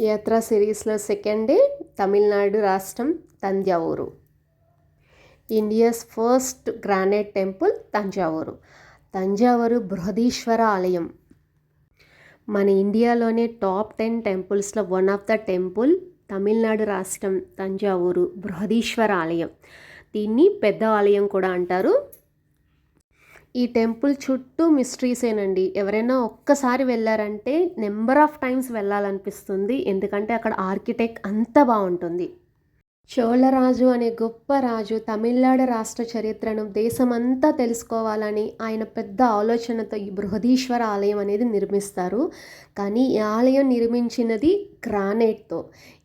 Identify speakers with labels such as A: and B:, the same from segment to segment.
A: యాత్ర సిరీస్లో second day Tamil Nadu రాష్ట్రం Thanjavur. India's first granite temple Thanjavur. Thanjavur Brihadeeswara ఆలయం. మన ఇండియాలోనే top ten టెంపుల్స్లో one of the temple Tamil Nadu రాష్ట్రం తంజావూరు బృహదీశ్వర ఆలయం. దీన్ని పెద్ద ఆలయం కూడా అంటారు. ఈ టెంపుల్ చుట్టూ మిస్టరీసేనండి ఎవరైనా ఒక్కసారి వెళ్ళారంటే నెంబర్ ఆఫ్ టైమ్స్ వెళ్ళాలనిపిస్తుంది. ఎందుకంటే అక్కడ ఆర్కిటెక్ట్ అంత బాగుంటుంది. చోళరాజు అనే గొప్ప రాజు తమిళనాడు రాష్ట్ర చరిత్రను దేశమంతా తెలుసుకోవాలని ఆయన పెద్ద ఆలోచనతో ఈ బృహదీశ్వర ఆలయం అనేది నిర్మిస్తారు. కానీ ఈ ఆలయం నిర్మించినది గ్రానైట్తో.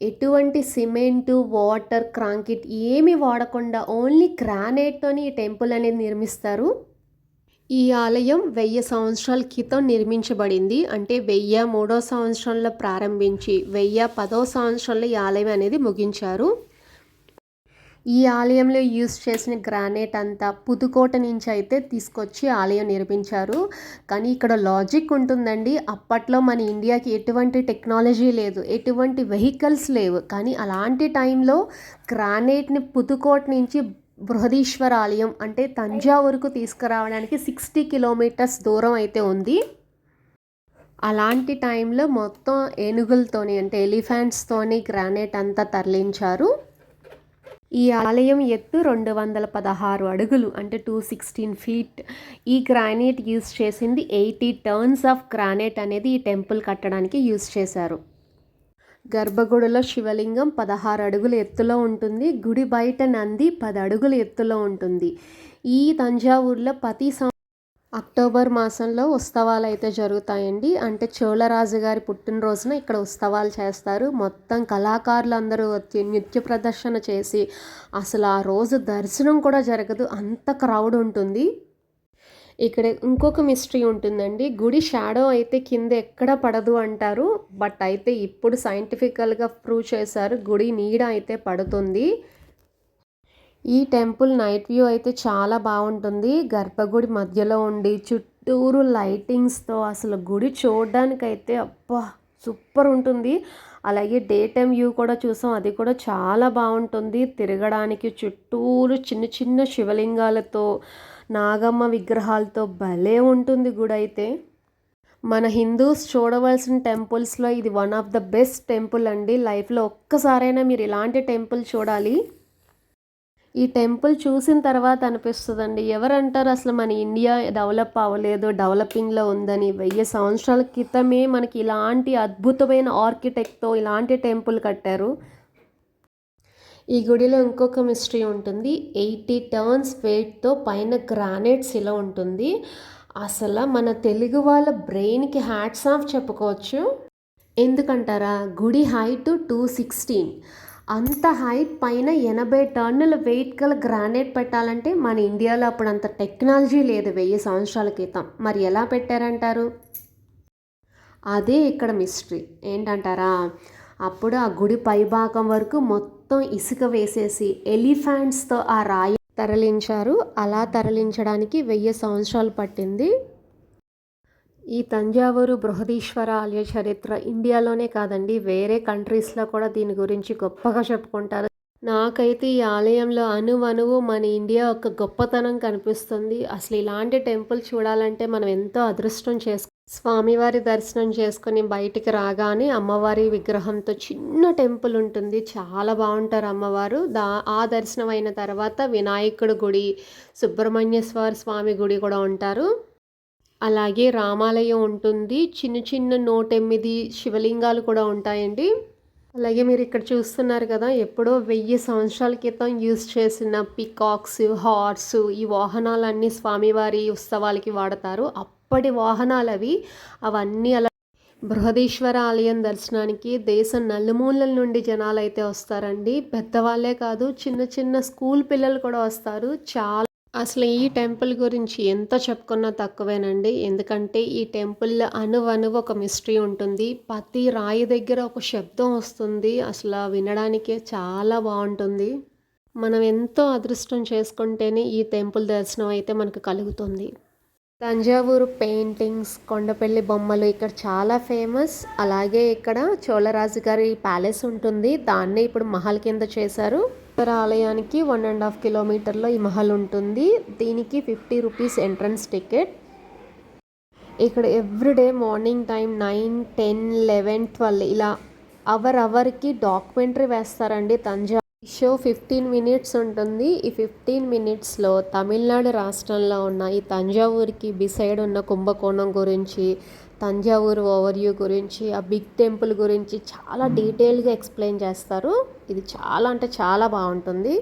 A: ఎటువంటి సిమెంటు వాటర్ క్రాంకిట్ ఏమి వాడకుండా ఓన్లీ గ్రానైట్తోని ఈ టెంపుల్ అనేది నిర్మిస్తారు. ఈ ఆలయం వెయ్యి సంవత్సరాల క్రితం నిర్మించబడింది. అంటే వెయ్యి మూడో సంవత్సరంలో ప్రారంభించి వెయ్యి పదో సంవత్సరంలో ఈ ఆలయం అనేది ముగించారు. ఈ ఆలయంలో యూజ్ చేసిన గ్రానైట్ అంతా పుదుకోట నుంచి అయితే తీసుకొచ్చి ఆలయం నిర్మించారు. కానీ ఇక్కడ లాజిక్ ఉంటుందండి. అప్పట్లో మన ఇండియాకి ఎటువంటి టెక్నాలజీ లేదు ఎటువంటి వెహికల్స్ లేవు. కానీ అలాంటి టైంలో గ్రానైట్ని పుదుకోట నుంచి బృహదీశ్వర ఆలయం అంటే తంజావూరుకు తీసుకురావడానికి సిక్స్టీ కిలోమీటర్స్ దూరం అయితే ఉంది. అలాంటి టైంలో మొత్తం ఏనుగులతోని అంటే ఎలిఫెంట్స్తోని గ్రానైట్ అంతా తరలించారు. ఈ ఆలయం ఎత్తు రెండు వందల పదహారు అడుగులు అంటే టూ సిక్స్టీన్ ఫీట్. ఈ గ్రానైట్ యూజ్ చేసింది ఎయిటీ టర్న్స్ ఆఫ్ గ్రానైట్ అనేది ఈ టెంపుల్ కట్టడానికి యూస్ చేశారు. గర్భగుడిలో శివలింగం పదహారు అడుగుల ఎత్తులో ఉంటుంది. గుడి బయట నంది పది అడుగుల ఎత్తులో ఉంటుంది. ఈ తంజావూరులో ప్రతి అక్టోబర్ మాసంలో ఉత్సవాలు అయితే జరుగుతాయండి. అంటే చోళరాజు గారి పుట్టినరోజున ఇక్కడ ఉత్సవాలు చేస్తారు. మొత్తం కళాకారులు అందరూ వచ్చి నృత్య ప్రదర్శన చేసి అసలు ఆ రోజు దర్శనం కూడా జరగదు. అంత క్రౌడ్ ఉంటుంది. ఇక్కడ ఇంకొక మిస్టరీ ఉంటుందండి. గుడి షాడో అయితే కింద ఎక్కడ పడదు అంటారు. బట్ అయితే ఇప్పుడు సైంటిఫికల్గా ప్రూవ్ చేశారు. గుడి నీడ అయితే పడుతుంది. ఈ టెంపుల్ నైట్ వ్యూ అయితే చాలా బాగుంటుంది. గర్భగుడి మధ్యలో ఉండి చుట్టూరు లైటింగ్స్తో అసలు గుడి చూడడానికైతే అబ్బా సూపర్ ఉంటుంది. అలాగే డే టైం వ్యూ కూడా చూసాం. అది కూడా చాలా బాగుంటుంది. తిరగడానికి చుట్టూరు చిన్న చిన్న శివలింగాలతో నాగమ్మ విగ్రహాలతో భలే ఉంటుంది గుడి అయితే మన హిందూస్ చూడవలసిన టెంపుల్స్లో ఇది one of the best temple అండి. లైఫ్లో ఒక్కసారైనా మీరు ఇలాంటి టెంపుల్ చూడాలి. ఈ టెంపుల్ చూసిన తర్వాత అనిపిస్తుందండి ఎవరంటారు అసలు మన ఇండియా డెవలప్ అవ్వలేదు డెవలపింగ్లో ఉందని. వెయ్యి సంవత్సరాల క్రితమే మనకి ఇలాంటి అద్భుతమైన ఆర్కిటెక్ట్తో ఇలాంటి టెంపుల్ కట్టారు. ఈ గుడిలో ఇంకొక మిస్టరీ ఉంటుంది. ఎయిటీ టర్న్స్ వెయిట్తో పైన గ్రానైట్ శిల ఉంటుంది. అసలు మన తెలుగు వాళ్ళ బ్రెయిన్కి హ్యాట్స్ ఆఫ్ చెప్పుకోవచ్చు. ఎందుకంటారా? గుడి హైట్ టూ సిక్స్టీన్. అంత హైట్ పైన ఎనభై టన్నుల వెయిట్ గల గ్రానైట్ పెట్టాలంటే మన ఇండియాలో అప్పుడు అంత టెక్నాలజీ లేదు వెయ్యి సంవత్సరాల క్రితం. మరి ఎలా పెట్టారంటారు? అదే ఇక్కడ మిస్టరీ ఏంటంటారా? అప్పుడు ఆ గుడి పైభాగం వరకు మొత్తం మొత్తం ఇసుక వేసేసి ఎలిఫెంట్స్తో ఆ రాయి తరలించారు. అలా తరలించడానికి వెయ్యి సంవత్సరాలు పట్టింది. ఈ తంజావూరు బృహదీశ్వర ఆలయ చరిత్ర ఇండియాలోనే కాదండి వేరే కంట్రీస్లో కూడా దీని గురించి గొప్పగా చెప్పుకుంటారు. నాకైతే ఈ ఆలయంలో అనువనువు మన ఇండియా ఒక గొప్పతనం కనిపిస్తుంది. అసలు ఇలాంటి టెంపుల్ చూడాలంటే మనం ఎంతో అదృష్టం చేసుకు స్వామివారి దర్శనం చేసుకుని బయటికి రాగానే అమ్మవారి విగ్రహంతో చిన్న టెంపుల్ ఉంటుంది. చాలా బాగుంటారు అమ్మవారు. దా ఆ దర్శనం అయిన తర్వాత వినాయకుడు గుడి సుబ్రహ్మణ్యేశ్వర స్వామి గుడి కూడా ఉంటారు. అలాగే రామాలయం ఉంటుంది. చిన్న చిన్న నూట ఎనిమిది శివలింగాలు కూడా ఉంటాయండి. అలాగే మీరు ఇక్కడ చూస్తున్నారు కదా ఎప్పుడో వెయ్యి సంవత్సరాల క్రితం యూజ్ చేసిన పికాక్స్ హార్స్ ఈ వాహనాలన్నీ స్వామివారి ఉత్సవాలకి వాడతారు. అప్పటి వాహనాలు అవి అవన్నీ అలా బృహదీశ్వర ఆలయం దర్శనానికి దేశం నలుమూలల నుండి జనాలు అయితే వస్తారండి. పెద్దవాళ్ళే కాదు చిన్న చిన్న స్కూల్ పిల్లలు కూడా వస్తారు. చాలా అసలు ఈ టెంపుల్ గురించి ఎంత చెప్పుకున్నా తక్కువేనండి. ఎందుకంటే ఈ టెంపుల్ అనువనువు ఒక మిస్టరీ ఉంటుంది. ప్రతి రాయి దగ్గర ఒక శబ్దం వస్తుంది. అసలు వినడానికే చాలా బాగుంటుంది. మనం ఎంతో అదృష్టం చేసుకుంటేనే ఈ టెంపుల్ దర్శనం అయితే మనకు కలుగుతుంది. తంజావూరు పెయింటింగ్స్ కొండపల్లి బొమ్మలు ఇక్కడ చాలా ఫేమస్. అలాగే ఇక్కడ చోళరాజు గారి ప్యాలెస్ ఉంటుంది. దాన్నే ఇప్పుడు మహల్ కింద చేశారు. ఉత్తర ఆలయానికి వన్ అండ్ హాఫ్ కిలోమీటర్లో ఈ మహల్ ఉంటుంది. దీనికి ఫిఫ్టీ రూపీస్ ఎంట్రన్స్ టికెట్ ఇక్కడ everyday morning time nine ten eleven twelve ఇలా అవర్ అవర్కి డాక్యుమెంటరీ వేస్తారండి తంజా షో ఫిఫ్టీన్ మినిట్స్ ఉంటుంది. ఈ ఫిఫ్టీన్ మినిట్స్లో తమిళనాడు రాష్ట్రంలో ఉన్న ఈ తంజావూరుకి బిసైడ్ ఉన్న కుంభకోణం గురించి తంజావూరు ఓవర్వ్యూ గురించి ఆ బిగ్ టెంపుల్ గురించి చాలా డీటెయిల్గా ఎక్స్ప్లెయిన్ చేస్తారు. ఇది చాలా అంటే చాలా బాగుంటుంది.